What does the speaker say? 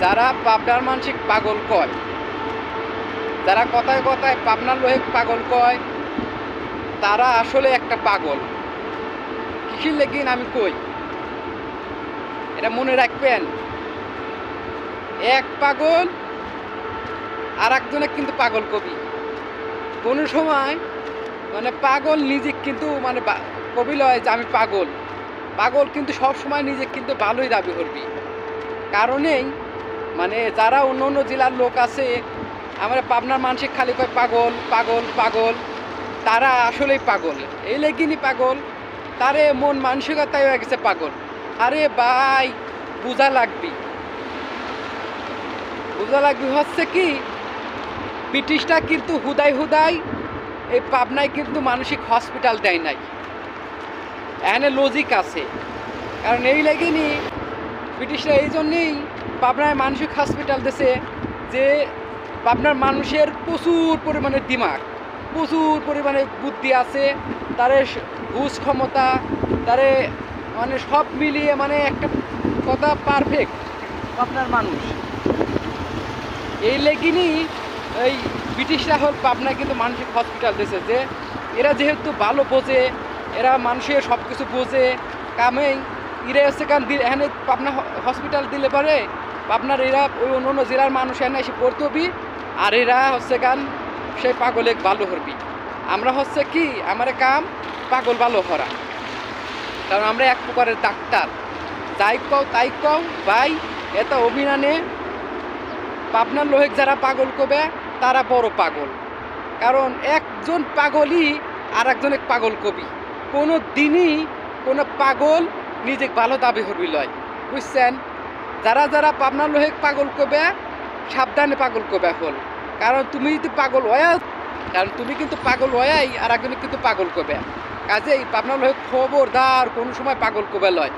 যারা পাবনার মানসিক পাগল কয়, যারা কথায় কথায় পাবনার লোহে পাগল কয়, তারা আসলে একটা পাগল। কিসির লেগিন আমি কই? এটা মনে রাখবেন, এক পাগল আর একজনে কিন্তু পাগল কবি। কোনো সময় মানে পাগল নিজে কিন্তু মানে কবি লয় যে আমি পাগল। পাগল কিন্তু সব সময় নিজে কিন্তু ভালোই দাবি করবি। কারণেই মানে যারা অন্য অন্য জেলার লোক আছে, আমরা পাবনার মানসিক খালি কয় পাগল পাগল পাগল, তারা আসলেই পাগল। এই লেগিনি পাগল, তারে মন মানসিকতায় হয়ে গেছে পাগল। আরে ভাই, বোঝা লাগবি। বোঝা লাগবি হচ্ছে কি ব্রিটিশটা কিন্তু হুদাই হুদাই এই পাবনায় কিন্তু মানসিক হসপিটাল দেয় নাই। এখানে লজিক আছে। কারণ এই লেগেনি, ব্রিটিশরা এই জন্যেই পাবনায় মানসিক হসপিটাল দিছে যে পাবনার মানুষের প্রচুর পরিমাণে দিমাগ, প্রচুর পরিমাণে বুদ্ধি আছে, তারে বুঝ ক্ষমতা, তারে মানে সব মিলিয়ে মানে একটা কথা পারফেক্ট পাবনার মানুষ। এই লেগিনি এই ব্রিটিশরা হল পাবনায় কিন্তু মানসিক হসপিটাল দিয়েছে যে এরা যেহেতু ভালো বোঝে, এরা মানুষের সব কিছু বোঝে, কামেই এরা হচ্ছে কারণ এখানে পাবনা হসপিটাল দিলে পারে পাবনার এরা ওই অন্য অন্য জেলার মানুষ এখানে এসে পড়তে হবি আর এরা হচ্ছে গান সেই পাগলে ভালো করবি। আমরা হচ্ছে কি, আমার কাম, পাগল ভালো হরা কারণ আমরা এক প্রকারের ডাক্তার। যাই কও, তাই কও, ভাই এটা অভিনানে পাবনার লোহেক যারা পাগল কবে তারা বড় পাগল। কারণ একজন পাগলই আর একজনে পাগল কবি কোনো দিনই কোনো পাগল নিজে ভালো দাবি করবি লয়। বুঝছেন? যারা যারা পাবনা লোহেক পাগল কবে সাবধানে পাগল কবে হল কারণ তুমি যদি পাগল হয়া, কারণ তুমি কিন্তু পাগল হয়াই, আর একজনে কিন্তু পাগল কবে কাজেই পাবনা লোহেক খবরদার কোনো সময় পাগল কবে লয়।